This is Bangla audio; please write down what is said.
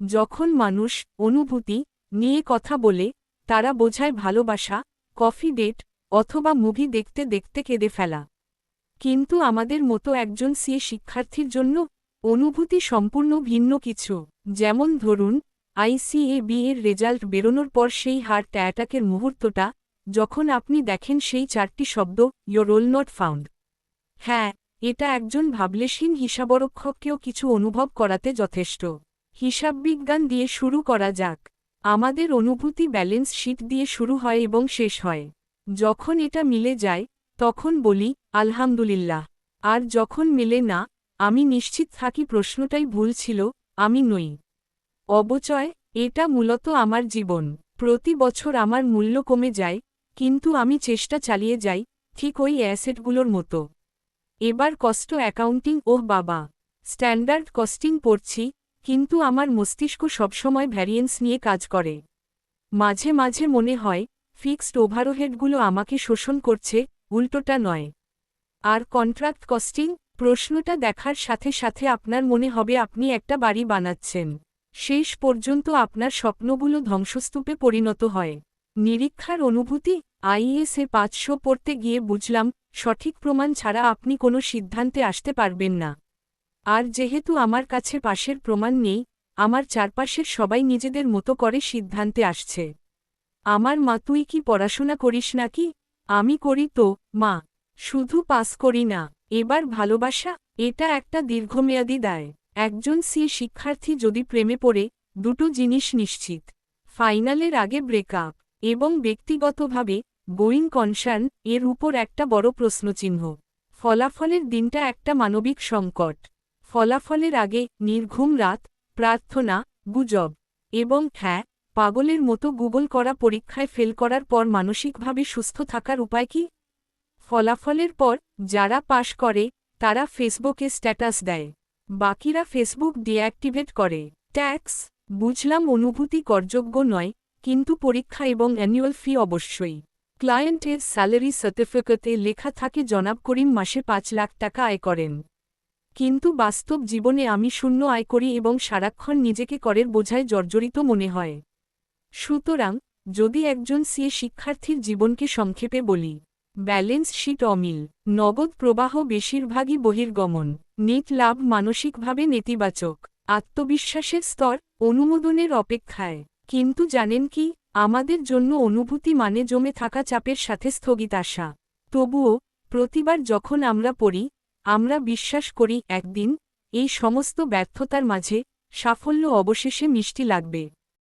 যখন মানুষ অনুভূতি নিয়ে কথা বলে, তারা বোঝায় ভালোবাসা, কফি ডেট, অথবা মুভি দেখতে দেখতে কেঁদে ফেলা। কিন্তু আমাদের মতো একজন সিএ শিক্ষার্থীর জন্য অনুভূতি সম্পূর্ণ ভিন্ন কিছু। যেমন ধরুন আইসিএবি এর রেজাল্ট বেরোনোর পর সেই হার্ট অ্যাটাকের মুহূর্তটা, যখন আপনি দেখেন সেই চারটি শব্দ ইয়োর রোল নট ফাউন্ড হ্যাঁ এটা একজন ভাবলেশীন হিসাবরক্ষককেও কিছু অনুভব করাতে যথেষ্ট। হিসাববিজ্ঞান দিয়ে শুরু করা যাক। আমাদের অনুভূতি ব্যালেন্স শিট দিয়ে শুরু হয় এবং শেষ হয়। যখন এটা মিলে যায়, তখন বলি, আলহামদুলিল্লাহ। আর যখন মেলে না, আমি নিশ্চিত থাকি প্রশ্নটাই ভুল ছিল, আমি নই। অবচয়, এটা মূলত আমার জীবন। প্রতি বছর আমার মূল্য কমে যায়, কিন্তু আমি চেষ্টা চালিয়ে যাই, ঠিক ওই অ্যাসেটগুলোর মতো। এবার কষ্ট অ্যাকাউন্টিং, ওহ বাবা! স্ট্যান্ডার্ড কস্টিং পড়ছি কিন্তু আমার মস্তিষ্ক সবসময় ভ্যারিয়েন্স নিয়ে কাজ করে। মাঝে মাঝে মনে হয় ফিক্সড ওভারহেডগুলো আমাকে শোষণ করছে, উল্টোটা নয়। আর কন্ট্রাক্ট কস্টিং প্রশ্নটা দেখার সাথে সাথে আপনার মনে হবে আপনি একটা বাড়ি বানাচ্ছেন। শেষ পর্যন্ত আপনার স্বপ্নগুলো ধ্বংসস্তূপে পরিণত হয়। নিরীক্ষার অনুভূতি আইএসএ পাঁচশো পড়তে গিয়ে বুঝলাম, সঠিক প্রমাণ ছাড়া আপনি কোনো সিদ্ধান্তে আসতে পারবেন না। আর যেহেতু আমার কাছে পাশের প্রমাণ নেই, আমার চারপাশের সবাই নিজেদের মতো করে সিদ্ধান্তে আসছে। আমার মা, তুই কি পড়াশোনা করিস নাকি? আমি করি তো, মা। শুধু পাস করি না, এবার ভালোবাসা, এটা একটা দীর্ঘমেয়াদী দায়। একজন সি শিক্ষার্থী যদি প্রেমে পড়ে, দুটো জিনিস নিশ্চিত। ফাইনালের আগে ব্রেকআপ এবং ব্যক্তিগতভাবে গোয়িং কনসার্ন, এর উপর একটা বড় প্রশ্নচিহ্ন। ফলাফলের দিনটা একটা মানবিক সংকট। ফলাফলের আগে নির্ঘুম রাত, প্রার্থনা, গুজব এবং হ্যাঁ পাগলের মতো গুগল করা পরীক্ষায় ফেল করার পর মানসিকভাবে সুস্থ থাকার উপায় কি? ফলাফলের পর যারা পাশ করে, তারা ফেসবুকে স্ট্যাটাস দেয়। বাকিরা ফেসবুক ডিঅ্যাক্টিভেট করে। ট্যাক্স, বুঝলাম অনুভূতি করযোগ্য নয়, কিন্তু পরীক্ষা এবং অ্যানুয়াল ফি অবশ্যই। ক্লায়েন্টের স্যালারি সার্টিফিকেটে লেখা থাকে, জনাব করিম মাসে পাঁচ লাখ টাকা আয় করেন। কিন্তু বাস্তব জীবনে আমি শূন্য আয় করি এবং সারাক্ষণ নিজেকে করের বোঝায় জর্জরিত মনে হয়। সুতরাং, যদি একজন সিএ শিক্ষার্থীর জীবনকে সংক্ষেপে বলি, ব্যালেন্স শিট অমিল, নগদ প্রবাহ বেশিরভাগই বহির্গমন, নেট লাভ মানসিকভাবে নেতিবাচক, আত্মবিশ্বাসের স্তর, অনুমোদনের অপেক্ষায়, কিন্তু জানেন কি, আমাদের জন্য অনুভূতি মানে জমে থাকা চাপের সাথে স্থগিত আসা তবুও, প্রতিবার যখন আমরা পড়ি আমরা বিশ্বাস করি একদিন এই সমস্ত ব্যর্থতার মাঝে সাফল্য অবশেষে মিষ্টি লাগবে।